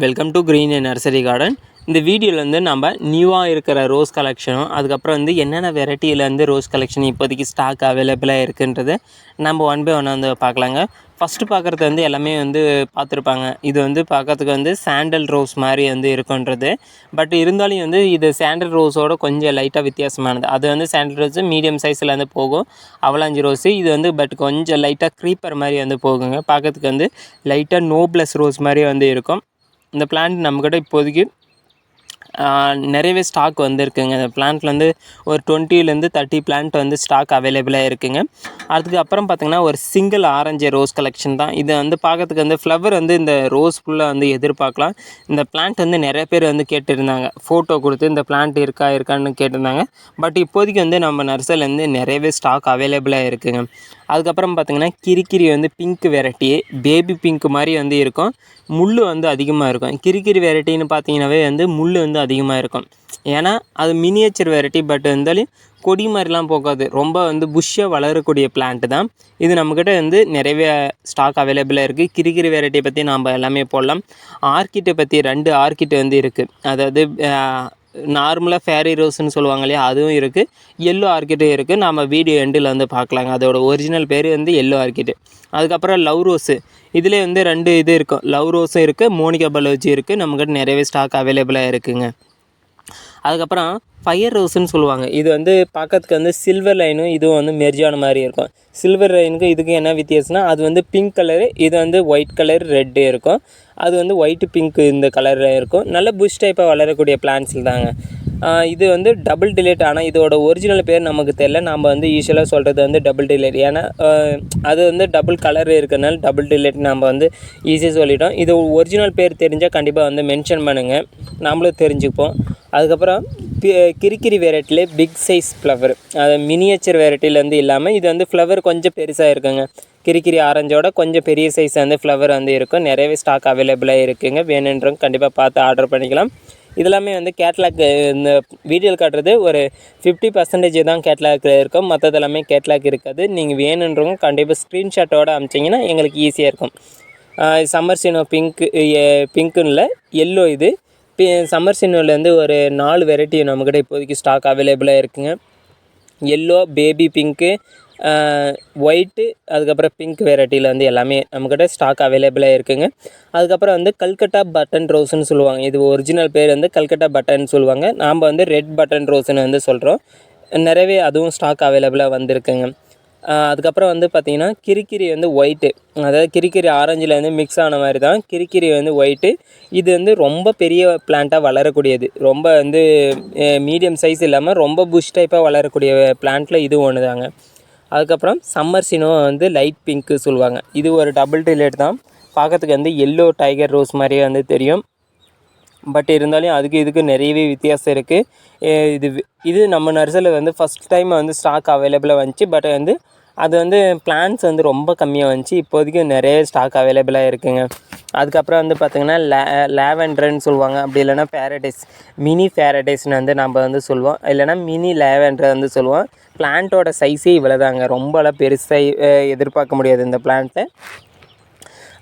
Welcome to green nursery garden இந்த வீடியோவில் வந்து நம்ம நியூவாக இருக்கிற ரோஸ் கலெக்ஷனும் அதுக்கப்புறம் வந்து என்னென்ன வெரைட்டியிலேருந்து ரோஸ் கலெக்ஷன் இப்போதைக்கு ஸ்டாக் அவைலபிளாக இருக்குன்றது நம்ம ஒன் பை ஒன் வந்து பார்க்கலாங்க. ஃபஸ்ட்டு பார்க்குறது வந்து எல்லாமே வந்து பார்த்துருப்பாங்க. இது வந்து பார்க்கறதுக்கு வந்து சாண்டல் ரோஸ் மாதிரி வந்து இருக்குன்றது பட் இருந்தாலும் வந்து இது சாண்டல் ரோஸோட கொஞ்சம் லைட்டாக வித்தியாசமானது. அது வந்து சாண்டல் ரோஸ் மீடியம் சைஸில் வந்து போகும். அவலாஞ்சி ரோஸு இது வந்து பட் கொஞ்சம் லைட்டாக க்ரீப்பர் மாதிரி வந்து போகுங்க. பார்க்கறதுக்கு வந்து லைட்டாக நோப்லஸ் ரோஸ் மாதிரி வந்து இருக்கும். இந்த பிளான்ட் நம்மக்கிட்ட இப்போதைக்கு நிறையவே ஸ்டாக் வந்திருக்குங்க. இந்த பிளான்ட்ல வந்து ஒரு டுவெண்ட்டிலேருந்து தேர்ட்டி பிளான்ட் வந்து ஸ்டாக் அவைலபிளாக இருக்குங்க. அதுக்கு அப்புறம் பார்த்திங்கன்னா ஒரு சிங்கிள் ஆரஞ்சு ரோஸ் கலெக்ஷன் தான். இதை வந்து பார்க்கறதுக்கு வந்து ஃப்ளவர் வந்து இந்த ரோஸ் ஃபுல்லாக வந்து எதிர்பார்க்கலாம். இந்த பிளான்ட் வந்து நிறைய பேர் வந்து கேட்டிருந்தாங்க. ஃபோட்டோ கொடுத்து இந்த பிளான்ட் இருக்கா இருக்கான்னு கேட்டிருந்தாங்க. பட் இப்போதைக்கு வந்து நம்ம நர்சரிலேருந்து நிறையவே ஸ்டாக் அவைலபிளாக இருக்குங்க. அதுக்கப்புறம் பார்த்திங்கன்னா கிரிக்கிரி வந்து பிங்க் வெரைட்டி பேபி பிங்க் மாதிரி வந்து இருக்கும். முள் வந்து அதிகமாக இருக்கும். கிரிக்கிரி வெரைட்டின்னு பார்த்தீங்கன்னாவே வந்து முள் வந்து அதிகமாக இருக்கும். ஏன்னா அது மினியேச்சர் வெரைட்டி பட் இருந்தாலும் கொடி மாதிரிலாம் போகாது. ரொம்ப வந்து புஷ்ஷாக வளரக்கூடிய பிளான்ட் தான். இது நம்மக்கிட்ட வந்து நிறைய ஸ்டாக் அவைலபிளாக இருக்குது கிரிக்கிரி வெரைட்டியை பற்றி நாம் எல்லாமே போடலாம். ஆர்கிட்டை பற்றி ரெண்டு ஆர்கிட் வந்து இருக்குது அதாவது நார்மலாக ஃபேரி ரோஸ்னு சொல்லுவாங்க இல்லையா அதுவும் இருக்குது எல்லோ ஆர்கிட்டும் இருக்குது நம்ம வீடியோ எண்டில் வந்து பார்க்கலாங்க. அதோட ஒரிஜினல் பேர் வந்து எல்லோ ஆர்கிட் அதுக்கப்புறம் லவ் ரோஸு இதிலே வந்து ரெண்டு இது இருக்கும். லவ் ரோஸும் இருக்குது மோனிகா பலோஜி இருக்குது நம்மக்கிட்ட நிறையவே ஸ்டாக் அவைலபிளாக இருக்குங்க. அதுக்கப்புறம் ஃபயர் ரோஸ்னு சொல்லுவாங்க. இது வந்து பார்க்கறதுக்கு வந்து சில்வர் லைனும் இதுவும் வந்து மெர்ஜான மாதிரி இருக்கும். சில்வர் லைனுக்கும் இதுக்கும் என்ன வித்தியாசம்னா அது வந்து பிங்க் கலரு இது வந்து ஒயிட் கலர் ரெட்டு இருக்கும். அது வந்து ஒயிட்டு பிங்க் இந்த கலரில் இருக்கும். நல்ல புஷ் டைப்பாக வளரக்கூடிய பிளான்ட்ஸில் தாங்க. இது வந்து டபுள் டிலேட் ஆனால் இதோட ஒரிஜினல் பேர் நமக்கு தெரியல. நம்ம வந்து யூஸ்வலாக சொல்கிறது வந்து டபுள் டிலேட் ஏன்னா அது வந்து டபுள் கலர் இருக்கிறனால டபுள் டிலேட் நம்ம வந்து ஈஸியாக சொல்லிட்டோம். இது ஒரிஜினல் பேர் தெரிஞ்சால் கண்டிப்பாக வந்து மென்ஷன் பண்ணுங்கள் நம்மளும் தெரிஞ்சுப்போம். அதுக்கப்புறம் கிரிக்கிரி வெரைட்டிலே பிக் சைஸ் ஃப்ளவர் அது மினியேச்சர் வெரைட்டிலேருந்து இல்லாமல் இது வந்து ஃப்ளவர் கொஞ்சம் பெருசாக இருக்குங்க. கிரிக்கிரி ஆரஞ்சோட கொஞ்சம் பெரிய சைஸ் வந்து ஃப்ளவர் வந்து இருக்கும். நிறையவே ஸ்டாக் அவைலபிளாக இருக்குங்க. வேணுன்றவங்க கண்டிப்பாக பார்த்து ஆர்டர் பண்ணிக்கலாம். இதெல்லாமே வந்து கேட்லாக் இந்த வீடியோவில் காட்டுறது ஒரு ஃபிஃப்டி பர்சன்டேஜ் தான் கேட்லாக் இருக்கும். மற்றது எல்லாமே கேட்லாக் இருக்காது. நீங்கள் வேணுன்றவங்க கண்டிப்பாக ஸ்க்ரீன்ஷாட்டோட அமிச்சிங்கன்னா எங்களுக்கு ஈஸியாக இருக்கும். சம்மர் சீனோ பிங்க்கு பிங்க்குன்னு இல்லை எல்லோ இது. பி சம்மர் சீனோலேருந்து ஒரு நாலு வெரைட்டி நம்மக்கிட்ட இப்போதைக்கு ஸ்டாக் அவைலபிளாக இருக்குங்க. எல்லோ பேபி பிங்க்கு ஒயிட்டு அதுக்கப்புறம் பிங்க் வெரைட்டியில் வந்து எல்லாமே நம்மக்கிட்ட ஸ்டாக் அவைலபிளாக இருக்குங்க. அதுக்கப்புறம் வந்து கல்கட்டா பட்டன் ரோஸ்ன்னு சொல்லுவாங்க. இது ஒரிஜினல் பேர் வந்து கல்கட்டா பட்டன் சொல்லுவாங்க. நாம் வந்து ரெட் பட்டன் ரோஸ்ன்னு வந்து சொல்கிறோம் நிறையவே அதுவும் ஸ்டாக் அவைலபிளாக வந்திருக்குங்க. அதுக்கப்புறம் வந்து பார்த்திங்கன்னா கிரிக்கிரி வந்து ஒயிட்டு அதாவது கிரிக்கிரி ஆரஞ்சில் வந்து மிக்ஸ் ஆன மாதிரி தான் கிரிக்கிரி வந்து ஒயிட்டு இது வந்து ரொம்ப பெரிய பிளான்ட்டாக வளரக்கூடியது. ரொம்ப வந்து மீடியம் சைஸ் இல்லாமல் ரொம்ப புஷ் டைப்பாக வளரக்கூடிய பிளான்ட்டில் இது ஒன்று தாங்க அதுக்கப்புறம் சம்மர் சினோ வந்து லைட் பிங்க்கு சொல்லுவாங்க. இது ஒரு டபுள் டிலேட் தான். பார்க்கறதுக்கு வந்து எல்லோ டைகர் ரோஸ் மாதிரியே வந்து தெரியும். பட் இருந்தாலும் அதுக்கு இதுக்கு நிறையவே வித்தியாசம் இருக்குது இது இது நம்ம நர்சரியில் வந்து ஃபஸ்ட் டைம் வந்து ஸ்டாக் அவைலபிளாக வந்துச்சு. பட் வந்து அது வந்து பிளான்ஸ் வந்து ரொம்ப கம்மியாக வந்துச்சு. இப்போதைக்கு நிறைய ஸ்டாக் அவைலபிளாக இருக்குங்க. அதுக்கப்புறம் வந்து பார்த்திங்கன்னா லே லேவெண்டர்னு சொல்லுவாங்க. அப்படி இல்லைன்னா பேரடைஸ் மினி பேரடைஸ்னு வந்து நம்ம வந்து சொல்லுவோம். இல்லைன்னா மினி லேவெண்டர் வந்து சொல்லுவோம். பிளான்ட்டோட சைஸே இவ்வளோதாங்க ரொம்பலாம் பெருசாக எதிர்பார்க்க முடியாது இந்த பிளான்ட்டை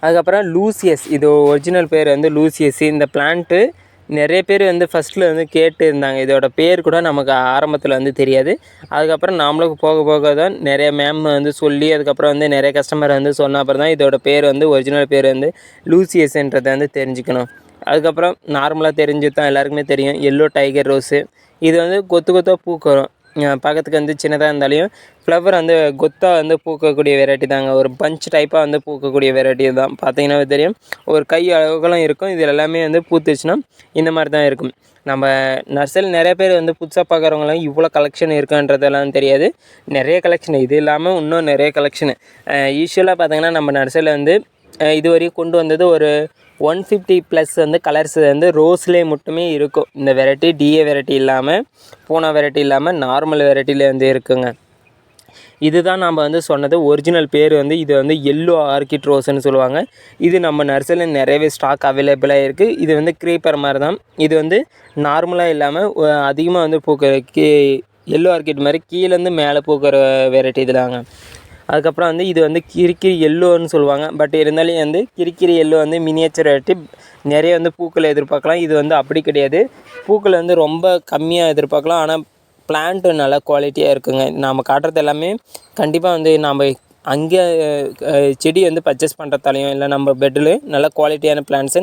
அதுக்கப்புறம் லூசியஸ் இது ஒரிஜினல் பேர் வந்து லூசியஸ். இந்த பிளான்ட்டு நிறைய பேர் வந்து ஃபஸ்ட்டில் வந்து கேட்டு இருந்தாங்க இதோட பேர் கூட நமக்கு ஆரம்பத்தில் வந்து தெரியாது. அதுக்கப்புறம் நாமளுக்கு போக போக தான் நிறைய மேம் வந்து சொல்லி அதுக்கப்புறம் வந்து நிறைய கஸ்டமர் வந்து சொன்ன அப்புறம் தான் இதோட பேர் வந்து ஒரிஜினல் பேர் வந்து லூசியஸ்ன்றதை வந்து தெரிஞ்சுக்கணும். அதுக்கப்புறம் நார்மலாக தெரிஞ்சு தான் எல்லாருக்குமே தெரியும். எல்லோ டைகர் ரோஸு இது வந்து கொத்து கொத்தாக பூக்கும் பார்க்கறதுக்கு வந்து சின்னதாக இருந்தாலையும் ஃப்ளவர் வந்து கொத்தாக வந்து பூக்கக்கூடிய வெரைட்டி தாங்க. ஒரு பஞ்ச் டைப்பாக வந்து பூக்கக்கூடிய வெரைட்டி தான். பார்த்தீங்கன்னா தெரியும். ஒரு கை அளவுகளும் இருக்கும். இது எல்லாமே வந்து பூத்துச்சுன்னா இந்த மாதிரி தான் இருக்கும். நம்ம நர்சரியில் நிறைய பேர் வந்து புதுசாக பார்க்குறவங்களாம் இவ்வளோ கலெக்ஷன் இருக்குன்றதெல்லாம் தெரியாது. நிறைய கலெக்ஷன் இது இல்லாமல் இன்னும் நிறைய கலெக்ஷனு யூஸ்வலாக பார்த்தீங்கன்னா நம்ம நர்சரியில் வந்து இதுவரையும் இது வரையும் கொண்டு வந்தது ஒரு ஒன் ஃபிஃப்டி ப்ளஸ் வந்து கலர்ஸ் வந்து ரோஸ்லேயே மட்டுமே இருக்கும். இந்த வெரைட்டி டிஏ வெரைட்டி இல்லாமல் பூனா வெரைட்டி இல்லாமல் நார்மல் வெரைட்டியில் வந்து இருக்குங்க. இதுதான் நம்ம வந்து சொன்னது ஒரிஜினல் பேர் வந்து இது வந்து எல்லோ ஆர்கிட் ரோஸ்ன்னு சொல்லுவாங்க. இது நம்ம நர்சரியில் நிறையவே ஸ்டாக் அவைலபிளாக இருக்குது இது வந்து க்ரீப்பர் மாதிரி தான் இது வந்து நார்மலாக இல்லாமல் அதிகமாக வந்து பூக்கிற கீ எல்லோ ஆர்கிட் மாதிரி கீழேருந்து மேலே பூக்கிற வெரைட்டி இதுதாங்க. அதுக்கப்புறம் வந்து இது வந்து கிரிக்கிரி எல்லோன்னு சொல்லுவாங்க. பட் இருந்தாலும் வந்து கிரிக்கிரி எல்லோ வந்து மினியேச்சர் வெரைட்டி நிறைய வந்து பூக்களை எதிர்பார்க்கலாம். இது வந்து அப்படி கிடையாது. பூக்கள் வந்து ரொம்ப கம்மியாக எதிர்பார்க்கலாம். ஆனால் பிளான்ட்டு நல்ல குவாலிட்டியாக இருக்குங்க. நாம் காட்டுறது எல்லாமே கண்டிப்பாக வந்து நாம் அங்கே செடி வந்து பர்ச்சேஸ் பண்ணுறதாலையும் இல்லை நம்ம பெட்டில் நல்ல குவாலிட்டியான பிளான்ட்ஸு